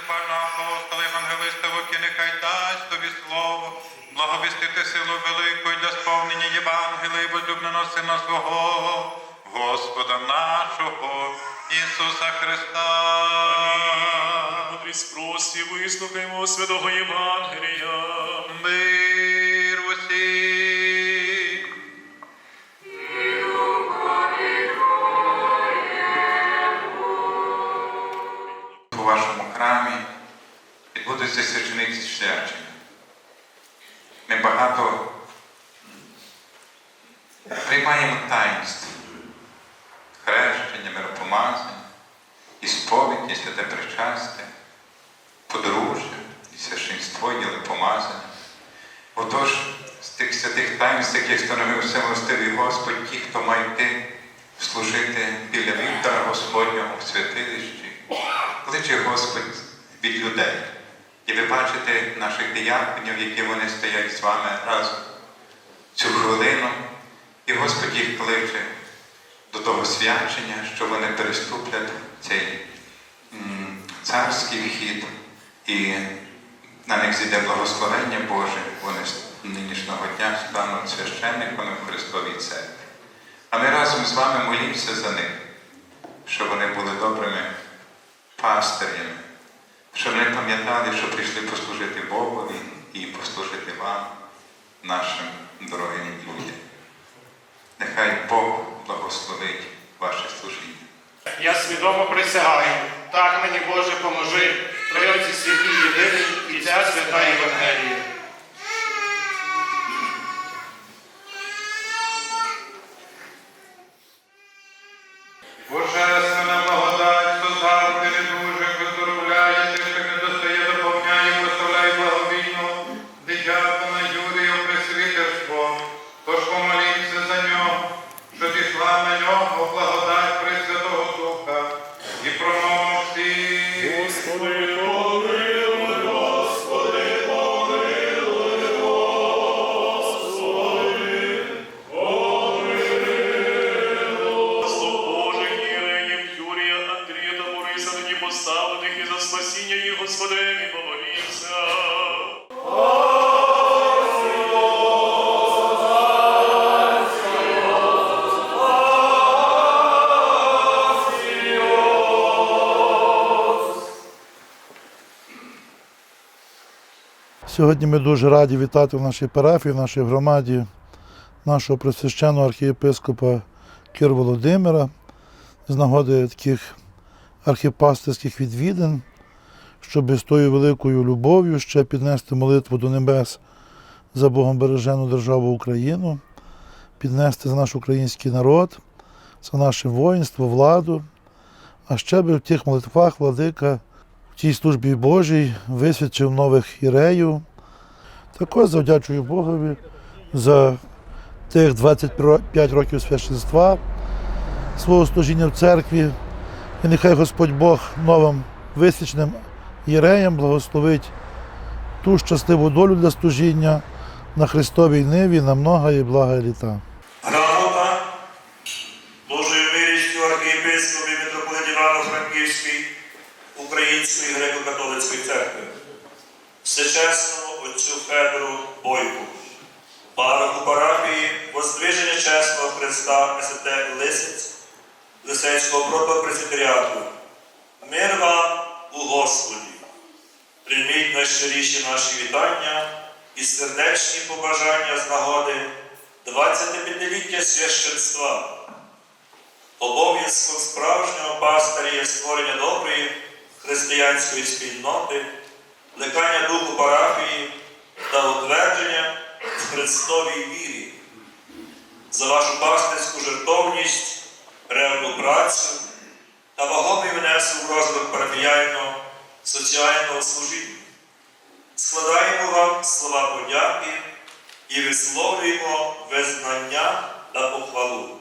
муніципального апостола, Євангелиста Луки, нехай дасть тобі слово, благовістити силу велику для сповнення Євангелії, возлюбленого Сина свого, Господа нашого, Ісуса Христа. Мудрість спросі, вислухаймо святого Євангелія. Мир усім. Священиці. Ми багато приймаємо таїнств, хрещення, миропомазання, і сповідь, і святе причастя, подружжя, і священство, і помазання. Отож, з тих святих таїнств, яких встановив всемилостивий Господь, ті, хто має йти служити біля вівтара Господнього в святилищі, кличе Господь від людей. І ви бачите наших дияконів, які вони стоять з вами разом цю хвилину, і Господь їх кличе до того свячення, що вони переступлять цей царський вхід, і на них зійде благословення Боже, вони з нинішнього дня стануть священниками в Христовій церкві. А ми разом з вами молімося за них, щоб вони були добрими пастирями, щоб ми пам'ятали, що прийшли послужити Богові і послужити вам, нашим дорогим людям. Нехай Бог благословить ваше служіння. Я свідомо присягаю, так мені Боже поможи, Тройці святі єдиний і ця свята Євангелія. Поставлених і за спасіння їх, Господеві, Сьогодні ми дуже раді вітати в нашій парафії, в нашій громаді нашого пресвященого архієпископа Кир Володимира з нагоди таких архіпастерських відвідин, щоб з тою великою любов'ю ще піднести молитву до небес за Богом бережену державу Україну, піднести за наш український народ, за наше воїнство, владу, а ще би в тих молитвах владика в тій службі Божій висвячив нових іреїв. Також завдячую Богові за тих 25 років священства, свого служіння в церкві. І нехай Господь Бог новим висвячним єреям благословить ту щасливу долю для служіння на Христовій ниві на много і блага літа. Української греко-католицької церкви, всечесному отцю Федору Бойку, пароху парафії Воздвиження Чесного Христа СТ Лисець, Лисецького протопресвітеріату. Мир вам у Господі! Прийміть найщиріші наші вітання і сердечні побажання з нагоди 25-ліття священства. Обов'язком справжнього пастиря є створення доброї християнської спільноти, плекання духу парафії та утвердження в Христовій вірі. За вашу пастирську жертовність, ревну працю та вагомий внесок в розвиток парафіяльного соціального служіння. Складаємо вам слова подяки і висловлюємо визнання та похвалу.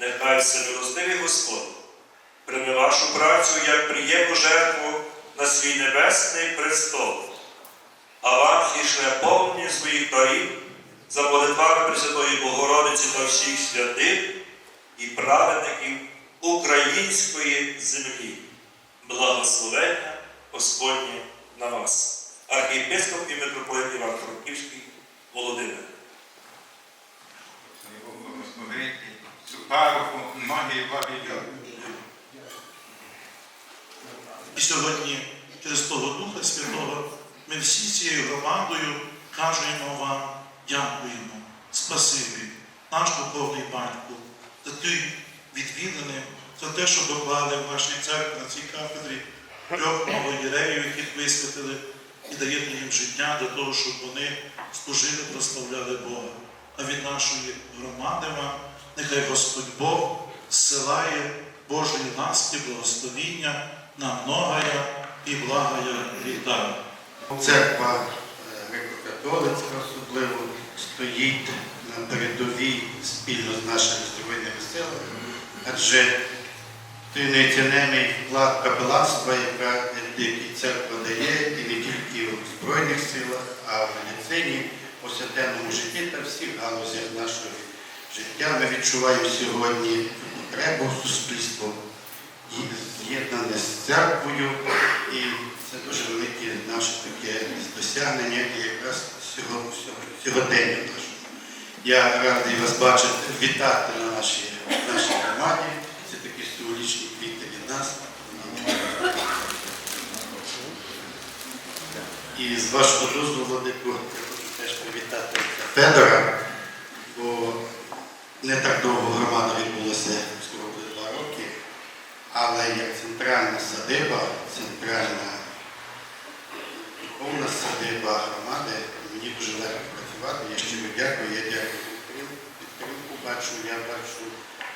Нехай всемилостивий Господь прийме вашу працю як приємну жертву на свій небесний престол, а вам зійшле повні своїх дарів за молитвами Пресвятої Богородиці та всіх святих і праведників української землі. Благословення Господнє на вас. Архієпископ і митрополит Іван Франківський Володимир. Цю паруху, ноги благі І сьогодні через того Духа Святого ми всі цією громадою кажемо вам, дякуємо, спасибі, наш духовний батько, за ті відвідини, за те, що доклали в нашій церкві на цій кафедрі трьох новоєреїв, яких висвятили, і даєте їм життя для того, щоб вони служили, прославляли Бога. А від нашої громади вам нехай Господь Бог зсилає Божої ласки, благословіння на многая і благая літа. Церква е, греко-католицька особливо стоїть на передовій спільно з нашими Збройними силами, адже той неоцінений вклад капеланства, яка- який церква дає і не тільки в Збройних силах, а в медицині, повсякденному житті та всіх галузях нашого життя. Ми відчуваємо сьогодні потребу суспільства з'єднане з церквою, і це дуже велике наше таке досягнення і якраз сього, сього, сьогодення нашого. Я радий вас бачити, вітати на нашій, нашій громаді. Це такі символічні квіти від нас. І з вашого дозволу, Владику, я хочу теж привітати Федора, бо не так довго громада відбулася, Але як центральна садиба, центральна духовна садиба громади, мені дуже легко працювати. Я щиро дякую, я дякую підтримку, бачу, я бачу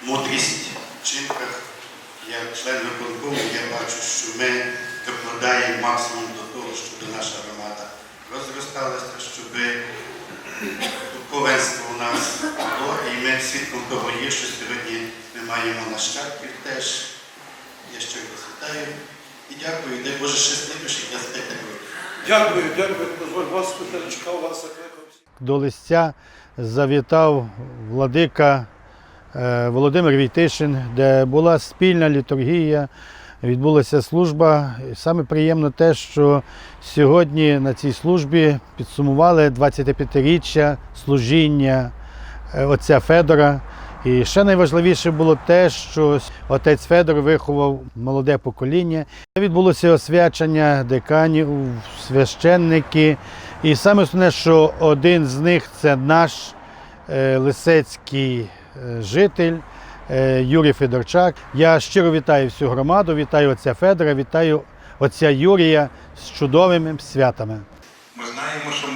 мудрість в чинках. Як член виконкому я бачу, що ми докладаємо максимум до того, щоб наша громада розросталася, щоб духовенство у нас було, і ми свідком того є, що сьогодні ми маємо нащадків теж. Я вас вітаю і дякую. Дай Боже ще 25 років. Дякую, дякую, дозволь Господи, чекав вас закликав. До листя завітав владика е, Володимир Війтишин, де була спільна літургія, відбулася служба. І Саме приємно те, що сьогодні на цій службі підсумували 25-річчя служіння е, отця Федора. І ще найважливіше було те, що отець Федор виховав молоде покоління. Відбулося освячення деканів, священники. І саме основне, що один з них це наш е, лисецький е, житель е, Юрій Федорчак. Я щиро вітаю всю громаду, вітаю отця Федора, вітаю отця Юрія з чудовими святами. Ми знаємо, що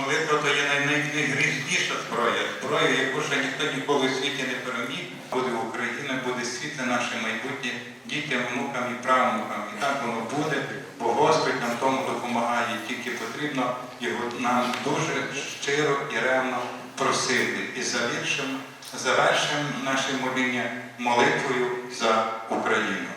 зброя, зброя, яку ще ніхто ніколи в світі не переміг. Буде Україна, буде світле наше майбутнє дітям, внукам і правнукам. І так воно буде, бо Господь нам тому допомагає. Тільки потрібно його нам дуже щиро і ревно просити. І завершимо, завершимо наше моління молитвою за Україну.